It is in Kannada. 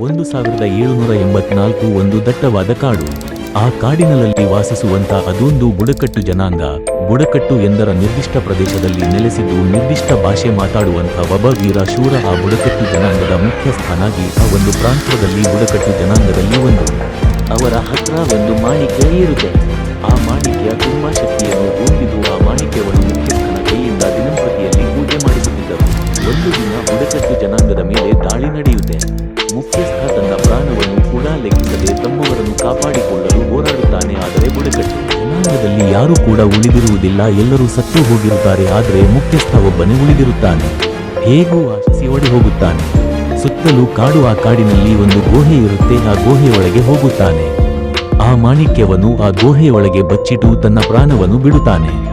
ಒಂದು ಸಾವಿರದ ಏಳುನೂರ ಎಂಬತ್ನಾಲ್ಕು ಒಂದು ದಟ್ಟವಾದ ಕಾಡು. ಆ ಕಾಡಿನಲ್ಲಿ ವಾಸಿಸುವಂತ ಅದೊಂದು ಬುಡಕಟ್ಟು ಜನಾಂಗ. ಬುಡಕಟ್ಟು ಎಂದರ ನಿರ್ದಿಷ್ಟ ಪ್ರದೇಶದಲ್ಲಿ ನೆಲೆಸಿದ್ದು ನಿರ್ದಿಷ್ಟ ಭಾಷೆ ಮಾತಾಡುವಂತ ಒಬ್ಬ ವೀರ ಶೂರ ಆ ಬುಡಕಟ್ಟು ಜನಾಂಗದ ಮುಖ್ಯಸ್ಥನಾಗಿ ಆ ಒಂದು ಪ್ರಾಂತ್ಯದಲ್ಲಿ ಬುಡಕಟ್ಟು ಜನಾಂಗದಲ್ಲಿ ಒಂದು. ಅವರ ಹತ್ರ ಒಂದು ಮಾಣಿಕ್ಯ ಇರುತ್ತೆ ಆ ಮಾಣಿಕ್ಯ ತುಂಬಾ ಶಕ್ತಿಯನ್ನು ಹೊಂದಿದ್ದು ಆ ಮಾಣಿಕ್ಯವನ್ನು ಮುಖ್ಯಸ್ಥನ ಕೈಯಿಂದ ದಿನಂಪ್ರತಿಯಲ್ಲಿ ಪೂಜೆ ಮಾಡಿಸುತ್ತಿದ್ದರು. ಒಂದು ದಿನ ಬುಡಕಟ್ಟು ಜನಾಂಗದ ಮೇಲೆ ದಾಳಿ ನಡೆಯುತ್ತೆ. ಮುಖ್ಯಸ್ಥ ತನ್ನ ಪ್ರಾಣವನ್ನು ಕೂಡ ಲೆಕ್ಕಿಸದೆ ತಮ್ಮವರನ್ನು ಕಾಪಾಡಿಕೊಳ್ಳಲು ಹೋರಾಡುತ್ತಾನೆ. ಆದರೆ ಬುಡಕಟ್ಟು ಜನಾಂಗದಲ್ಲಿ ಯಾರೂ ಕೂಡ ಉಳಿದಿರುವುದಿಲ್ಲ. ಎಲ್ಲರೂ ಸತ್ತು ಹೋಗಿರುತ್ತಾರೆ. ಆದರೆ ಮುಖ್ಯಸ್ಥ ಒಬ್ಬನೇ ಉಳಿದಿರುತ್ತಾನೆ. ಹೇಗೂ ಆಶಿಸಿ ಓಡಿ ಹೋಗುತ್ತಾನೆ. ಸುತ್ತಲೂ ಕಾಡು ಆ ಕಾಡಿನಲ್ಲಿ ಒಂದು ಗೋಹೆ ಇರುತ್ತೆ. ಆ ಗೋಹೆಯೊಳಗೆ ಹೋಗುತ್ತಾನೆ. ಆ ಮಾಣಿಕ್ಯವನ್ನು ಆ ಗೋಹೆಯೊಳಗೆ ಬಚ್ಚಿಟ್ಟು ತನ್ನ ಪ್ರಾಣವನ್ನು ಬಿಡುತ್ತಾನೆ.